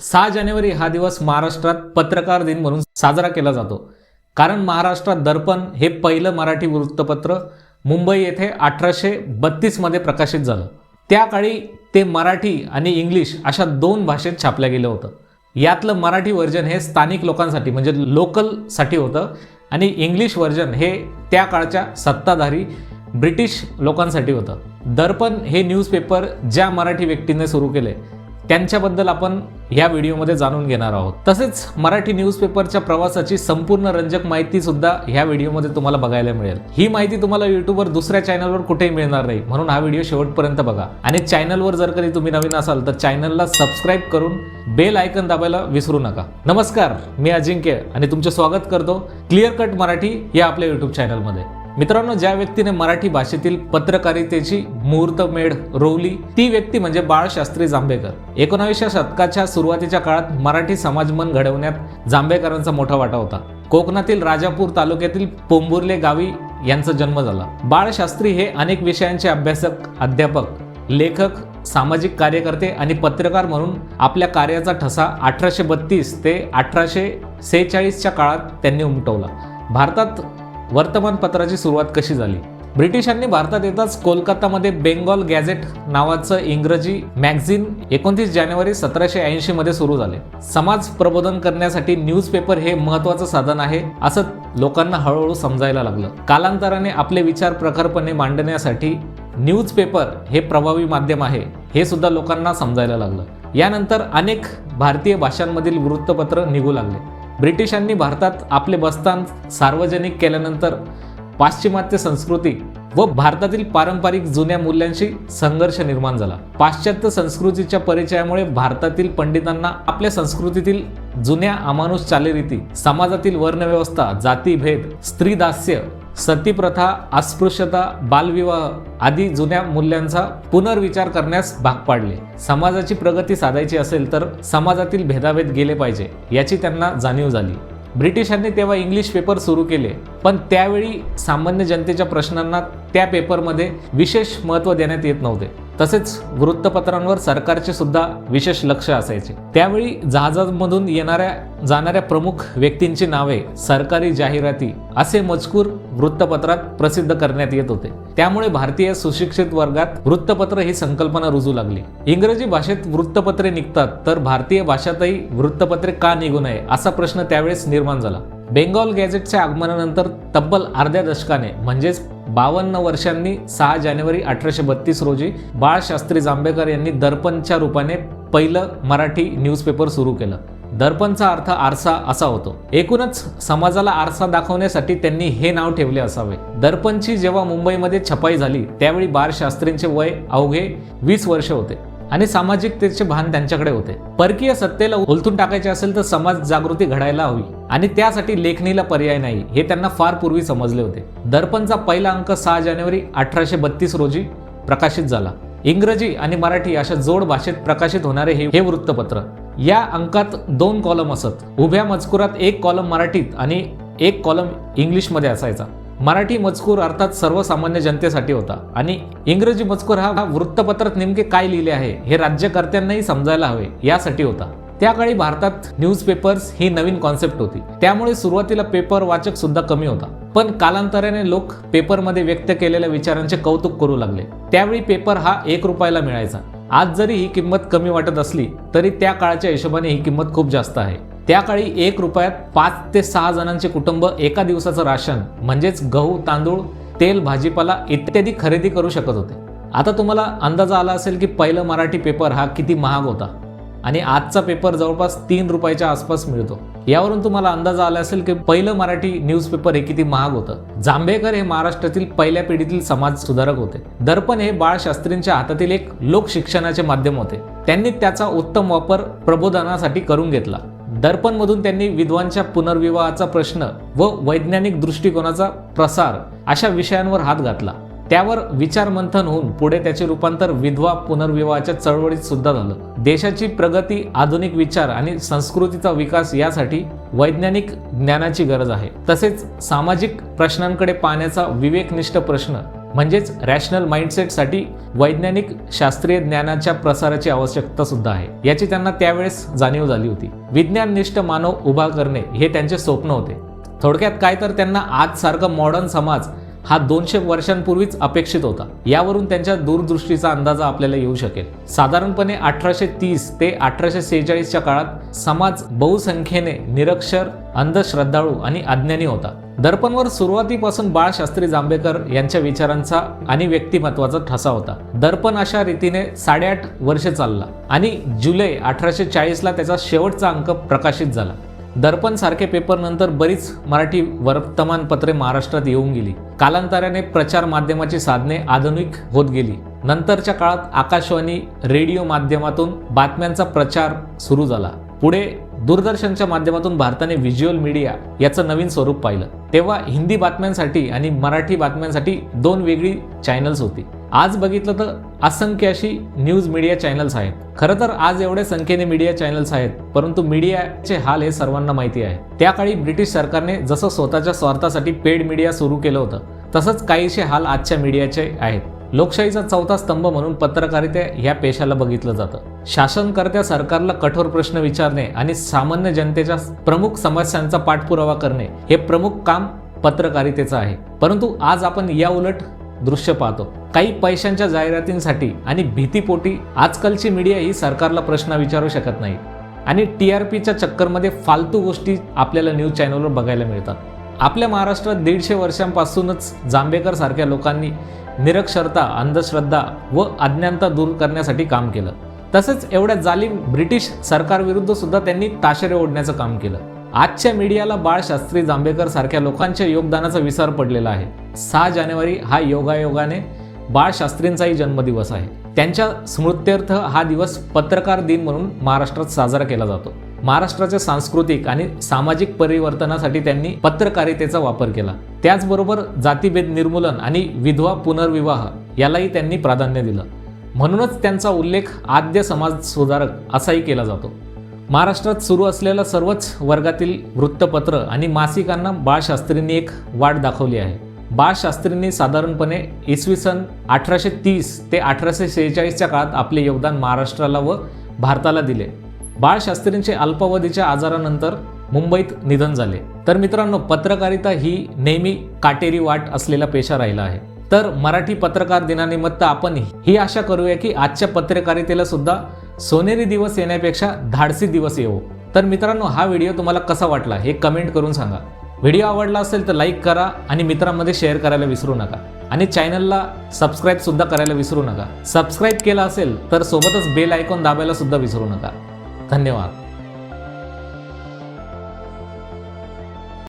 सहा जानेवारी हा दिवस महाराष्ट्रात पत्रकार दिन म्हणून साजरा केला जातो. कारण महाराष्ट्रात दर्पण हे पहिलं मराठी वृत्तपत्र मुंबई येथे अठराशे बत्तीसमध्ये प्रकाशित झालं. त्या काळी ते मराठी आणि इंग्लिश अशा दोन भाषेत छापलं गेलं होतं. यातलं मराठी व्हर्जन हे स्थानिक लोकांसाठी म्हणजे लोकलसाठी होतं आणि इंग्लिश व्हर्जन हे त्या काळच्या सत्ताधारी ब्रिटिश लोकांसाठी होतं. दर्पण हे न्यूजपेपर ज्या मराठी व्यक्तीने सुरू केले त्यांच्याबद्दल आपण ह्या व्हिडिओमध्ये जाणून घेणार आहोत. तसेच मराठी न्यूजपेपरच्या प्रवासाची संपूर्ण रंजक माहिती सुद्धा ह्या व्हिडिओमध्ये तुम्हाला बघायला मिळेल. ही माहिती तुम्हाला युट्यूबवर दुसऱ्या चॅनलवर कुठेही मिळणार नाही. म्हणून हा व्हिडिओ शेवटपर्यंत बघा. आणि चॅनलवर जर कधी तुम्ही नवीन असाल तर चॅनलला सबस्क्राईब करून बेल आयकन दाबायला विसरू नका. नमस्कार मी अजिंक्य आणि तुमचे स्वागत करतो क्लिअर कट मराठी या आपल्या युट्यूब चॅनलमध्ये मित्रांनो ज्या व्यक्तीने मराठी भाषेतील पत्रकारितेची मुहूर्तमेढ रोवली ती व्यक्ती म्हणजे बाळशास्त्री जांभेकर. एकोणावीसच्या शतकाच्या सुरुवातीच्या काळात मराठी समाजमन घडवण्यात जांभेकरांचा मोठा वाटा होता. कोकणातील राजापूर तालुक्यातील पोंबुर्ले गावी यांचा जन्म झाला. बाळशास्त्री हे अनेक विषयांचे अभ्यासक अध्यापक लेखक सामाजिक कार्यकर्ते आणि पत्रकार म्हणून आपल्या कार्याचा ठसा अठराशे बत्तीस ते अठराशे सेहेचाळीसच्या काळात त्यांनी उमटवला. भारतात वर्तमानपत्राची सुरुवात कशी झाली? ब्रिटिशांनी भारतात येताच कोलकातामध्ये बेंगॉल गॅझेट नावाचं इंग्रजी मॅगझिन एकोणतीस जानेवारी सतराशे ऐंशी मध्ये सुरू झाले. समाज प्रबोधन करण्यासाठी न्यूजपेपर हे महत्वाचं साधन आहे असं लोकांना हळूहळू समजायला लागलं. कालांतराने आपले विचार प्रखरपणे मांडण्यासाठी न्यूजपेपर हे प्रभावी माध्यम आहे हे सुद्धा लोकांना समजायला लागलं. यानंतर अनेक भारतीय भाषांमधील वृत्तपत्र निघू लागले. ब्रिटिशांनी भारतात आपले बस्तान सार्वजनिक केल्यानंतर पाश्चिमात्य संस्कृती व भारतातील पारंपरिक जुन्या मूल्यांशी संघर्ष निर्माण झाला. पाश्चात्य संस्कृतीच्या परिचयामुळे भारतातील पंडितांना आपल्या संस्कृतीतील जुन्या अमानुष चालीरीती समाजातील वर्णव्यवस्था जातीभेद स्त्रीदास्य सतीप्रथा अस्पृश्यता बालविवाह आदी जुन्या मूल्यांचा पुनर्विचार करण्यास भाग पाडले. समाजाची प्रगती साधायची असेल तर समाजातील भेदाभेद गेले पाहिजे याची त्यांना जाणीव झाली. ब्रिटिशांनी तेव्हा इंग्लिश पेपर सुरू केले पण त्यावेळी सामान्य जनतेच्या प्रश्नांना त्या पेपरमध्ये विशेष महत्त्व देण्यात येत नव्हते. तसेच वृत्तपत्रांवर सरकारचे सुद्धा विशेष लक्ष असायचे. त्यावेळी जहाजांमधून येणाऱ्या जाणाऱ्या प्रमुख व्यक्तींची नावे सरकारी जाहिराती असे मजकूर वृत्तपत्रात प्रसिद्ध करण्यात येत होते. त्यामुळे भारतीय सुशिक्षित वर्गात वृत्तपत्र ही संकल्पना रुजू लागली. इंग्रजी भाषेत वृत्तपत्रे निघतात तर भारतीय भाषातही वृत्तपत्रे का निघू नये असा प्रश्न त्यावेळेस निर्माण झाला. बेंगॉल गॅझेटच्या आगमनानंतर तब्बल अर्ध्या दशकाने म्हणजेच बावन्न वर्षांनी सहा जानेवारी अठराशे बत्तीस रोजी बाळशास्त्री जांभेकर यांनी दर्पणच्या रूपाने पहिलं मराठी न्यूजपेपर सुरू केलं. दर्पणचा अर्थ आरसा असा होतो. एकूणच समाजाला आरसा दाखवण्यासाठी त्यांनी हे नाव ठेवले असावे. दर्पणची जेव्हा मुंबईमध्ये छपाई झाली त्यावेळी बाळशास्त्रींचे वय अवघे वीस वर्ष होते आणि सामाजिकतेचे भान त्यांच्याकडे होते. परकीय सत्तेला उलथून टाकायचे असेल तर समाज जागृती घडायला हवी आणि त्यासाठी लेखणीला पर्याय नाही हे त्यांना फार पूर्वी समजले होते. दर्पणचा पहिला अंक सहा जानेवारी अठराशे बत्तीस रोजी प्रकाशित झाला. इंग्रजी आणि मराठी अशा जोड भाषेत प्रकाशित होणारे हे हे वृत्तपत्र. या अंकात दोन कॉलम असत. उभ्या मजकुरात एक कॉलम मराठीत आणि एक कॉलम इंग्लिशमध्ये असायचा. मराठी मजकूर अर्थात सर्वसामान्य जनतेसाठी होता. आणि इंग्रजी मजकूर हा वृत्तपत्रात नेमके काय लिहिले आहे हे राज्यकर्त्यांनाही समजायला हवे यासाठी होता. त्या काळी भारतात न्यूजपेपर्स ही नवीन कॉन्सेप्ट होती. त्यामुळे सुरुवातीला पेपर वाचक सुद्धा कमी होता. पण कालांतराने लोक पेपरमध्ये व्यक्त केलेल्या विचारांचे कौतुक करू लागले. त्यावेळी पेपर हा एक रुपयाला मिळायचा. आज जरी ही किंमत कमी वाटत असली तरी त्या काळाच्या हिशोबाने ही किंमत खूप जास्त आहे. त्या काळी एक रुपयात पाच ते सहा जणांचे कुटुंब एका दिवसाचं राशन म्हणजेच गहू तांदूळ तेल भाजीपाला इत्यादी खरेदी करू शकत होते. आता तुम्हाला अंदाज आला असेल की पहिलं मराठी पेपर हा किती महाग होता. आणि आजचा पेपर जवळपास तीन रुपयाच्या आसपास मिळतो. यावरून तुम्हाला अंदाज आला असेल की पहिलं मराठी न्यूजपेपर हे किती महाग होतं. जांभेकर हे महाराष्ट्रातील पहिल्या पिढीतील समाज सुधारक होते. दर्पण हे बाळशास्त्रींच्या हातातील एक लोक शिक्षणाचे माध्यम होते. त्यांनी त्याचा उत्तम वापर प्रबोधनासाठी करून घेतला. दर्पणमधून त्यांनी विद्वांच्या पुनर्विवाहाचा प्रश्न व वैज्ञानिक दृष्टिकोनाचा प्रसार अशा विषयांवर हात घातला. त्यावर विचार मंथन होऊन पुढे त्याचे रूपांतर विधवा पुनर्विवाहाच्या चळवळीत सुद्धा झालं. देशाची प्रगती आधुनिक विचार आणि संस्कृतीचा विकास यासाठी वैज्ञानिक ज्ञानाची गरज आहे. तसेच सामाजिक प्रश्नांकडे पाहण्याचा विवेकनिष्ठ प्रश्न म्हणजेच रॅशनल माइंडसेटसाठी वैज्ञानिक शास्त्रीय ज्ञानाच्या प्रसाराची आवश्यकता सुद्धा आहे. याची त्यांना त्यावेळेस जाणीव झाली होती. विज्ञाननिष्ठ मानव उभा करणे हे त्यांचे स्वप्न होते. थोडक्यात काय तर त्यांना आज सारखं मॉडर्न समाज हा दोनशे वर्षांपूर्वीच अपेक्षित होता. यावरून त्यांच्या दूरदृष्टीचा अंदाजा आपल्याला येऊ शकेल. साधारणपणे अठराशे तीस ते अठराशे सेहेचाळीसच्या काळात समाज बहुसंख्येने निरक्षर अंधश्रद्धाळू आणि अज्ञानी होता. दर्पणवर सुरुवातीपासून बाळशास्त्री जांभेकर यांच्या विचारांचा आणि व्यक्तिमत्वाचा ठसा होता. दर्पण अशा रीतीने साडेआठ वर्ष चालला आणि जुलै अठराशे चाळीसला त्याचा शेवटचा अंक प्रकाशित झाला. दर्पण सारखे पेपर नंतर बरीच मराठी वर्तमानपत्रे महाराष्ट्रात येऊन गेली. कालांतराने प्रचार माध्यमाची साधने आधुनिक होत गेली. नंतरच्या काळात आकाशवाणी रेडिओ माध्यमातून बातम्यांचा प्रचार सुरू झाला. पुढे दूरदर्शनच्या माध्यमातून भारताने व्हिज्युअल मीडिया याचं नवीन स्वरूप पाहिलं. तेव्हा हिंदी बातम्यांसाठी आणि मराठी बातम्यांसाठी दोन वेगळी चॅनल्स होती. आज बघितलं तर असंख्य अशी न्यूज मीडिया चॅनल्स आहेत. खरं तर आज एवढ्या संख्येने मीडिया चॅनल्स आहेत परंतु मीडियाचे हाल हे सर्वांना माहिती आहे. त्या काळी ब्रिटिश सरकारने जसं स्वतःच्या स्वार्थासाठी पेड मीडिया सुरू केलं होतं तसंच काहीसे हाल आजच्या मीडियाचे आहेत. लोकशाहीचा चौथा स्तंभ म्हणून पत्रकारिता ह्या पेशाला बघितलं जातं. शासनकर्त्या सरकारला कठोर प्रश्न विचारणे आणि सामान्य जनतेच्या प्रमुख समस्यांचा पाठपुरावा करणे हे प्रमुख काम पत्रकारितेचं आहे. परंतु आज आपण या उलट दृश्य पाहतो. काही पैशांच्या जाहिरातींसाठी आणि भीतीपोटी आजकालची मीडिया ही सरकारला प्रश्न विचारू शकत नाही. आणि टी आर पीच्या चक्करमध्ये फालतू गोष्टी आपल्याला न्यूज चॅनलवर बघायला मिळतात. आपल्या महाराष्ट्रात दीडशे वर्षांपासूनच जांभेकर सारख्या लोकांनी निरक्षरता अंधश्रद्धा व अज्ञानता दूर करण्यासाठी काम केलं. तसेच एवढ्या जालिम ब्रिटिश सरकारविरुद्ध सुद्धा त्यांनी ताशेरे ओढण्याचं काम केलं. आजच्या मीडियाला बाळशास्त्री जांभेकर सारख्या लोकांच्या योगदानाचा विसर पडलेला आहे. सहा जानेवारी हा योगायोगाने बाळशास्त्रींचाही जन्मदिवस आहे. त्यांच्या स्मृत्यर्थ हा दिवस पत्रकार दिन म्हणून महाराष्ट्रात साजरा केला जातो. महाराष्ट्राच्या सांस्कृतिक आणि सामाजिक परिवर्तनासाठी त्यांनी पत्रकारितेचा वापर केला. त्याचबरोबर जातीभेद निर्मूलन आणि विधवा पुनर्विवाह यालाही त्यांनी प्राधान्य दिलं. म्हणूनच त्यांचा उल्लेख आद्य समाज सुधारक असाही केला जातो. महाराष्ट्रात सुरू असलेल्या सर्वच वर्गातील वृत्तपत्र आणि मासिकांना बाळशास्त्रींनी एक वाट दाखवली आहे. बाळशास्त्रींनी साधारणपणे इसवी सन अठराशे तीस ते अठराशे सेहेचाळीसच्या काळात आपले योगदान महाराष्ट्राला व भारताला दिले. बाळशास्त्रींचे अल्पावधीच्या आजारानंतर मुंबईत निधन झाले. तर मित्रांनो पत्रकारिता ही नेहमी काटेरी वाट असलेला पेशा राहिला आहे. तर मराठी पत्रकार दिनानिमित्त आपण ही आशा करूया की आजच्या पत्रकारितेला सुद्धा सोनेरी दिवस येण्यापेक्षा धाडसी दिवस येवो. तर मित्रांनो हा व्हिडिओ तुम्हाला कसा वाटला हे कमेंट करून सांगा. व्हिडिओ आवडला असेल तर लाईक करा आणि मित्रांमध्ये शेअर करायला विसरू नका. आणि चॅनलला सबस्क्राईब सुद्धा करायला विसरू नका. सबस्क्राईब केला असेल तर सोबतच बेल आयकॉन दाबायला सुद्धा विसरू नका. धन्यवाद.